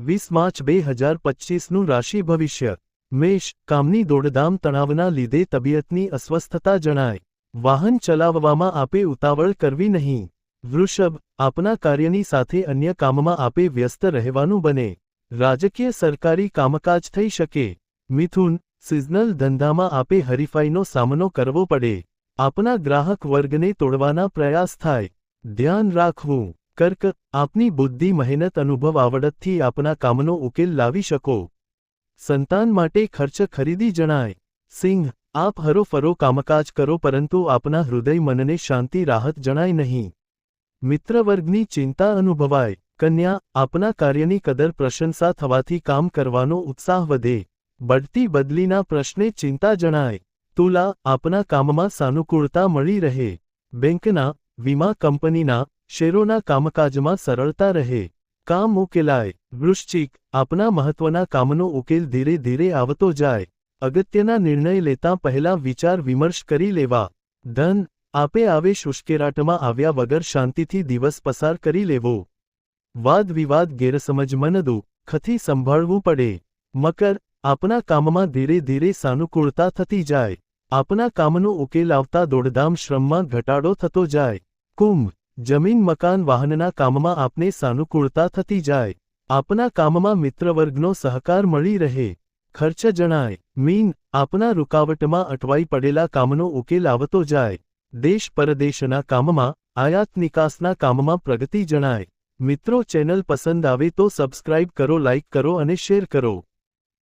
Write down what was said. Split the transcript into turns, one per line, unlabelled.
વીસ માર્ચ બે હજાર પચ્ચીસનું રાશિ ભવિષ્ય. મેષ, કામની દોડધામ તણાવના લીધે તબિયતની અસ્વસ્થતા જણાય. વાહન ચલાવવામાં આપે ઉતાવળ કરવી નહીં. વૃષભ, આપના કાર્યની સાથે અન્ય કામમાં આપે વ્યસ્ત રહેવાનું બને. રાજકીય સરકારી કામકાજ થઈ શકે. મિથુન, સિઝનલ ધંધામાં આપે હરીફાઈનો સામનો કરવો પડે. આપના ગ્રાહક વર્ગને તોડવાના પ્રયાસ થાય. ધ્યાન રાખવું. કર્ક, આપની બુદ્ધિ મહેનત અનુભવ આવડતથી આપના કામનો ઉકેલ લાવી શકો. સંતાન માટે ખર્ચ ખરીદી જણાય. સિંહ, આપ હરોફરો કામકાજ કરો પરંતુ આપના હૃદય મનને શાંતિ રાહત જણાય નહીં. મિત્રવર્ગની ચિંતા અનુભવાય. કન્યા, આપના કાર્યની કદર પ્રશંસા થવાથી કામ કરવાનો ઉત્સાહ વધે. બઢતી બદલીના પ્રશ્ને ચિંતા જણાય. તુલા, આપના કામમાં સાનુકૂળતા મળી રહે. બેંકના, વીમા કંપનીના શેરોના કામકાજમાં સરળતા રહે. કામ ઉકેલાય. વૃશ્ચિક, આપના મહત્વના કામનો ઉકેલ ધીરે ધીરે આવતો જાય. અગત્યના નિર્ણય લેતા પહેલા વિચાર વિમર્શ કરી લેવા. ધન, આપે આવેશ ઉશ્કેરાટમાં આવ્યા વગર શાંતિથી દિવસ પસાર કરી લેવો. વાદ વિવાદ ગેરસમજ, મનદુ, ખથી સંભાળવું પડે. મકર, આપના કામમાં ધીરે ધીરે સાનુકૂળતા થતી જાય. આપના કામનો ઉકેલ આવતા દોડધામ શ્રમમાં ઘટાડો થતો જાય. કુંભ જમીન, મકાન, વાહનના કામમાં આપને સાનુકૂળતા થતી જાય. આપના કામમાં મિત્રવર્ગનો સહકાર મળી રહે. ખર્ચ જણાય. મીન, આપના રૂકાવટમાં અટવાઈ પડેલા કામનો ઉકેલ આવતો જાય. દેશ પરદેશના કામમાં, આયાત નિકાસના કામમાં પ્રગતિ જણાય. મિત્રો, ચેનલ પસંદ આવે તો સબસ્ક્રાઇબ કરો, લાઇક કરો અને શેર કરો.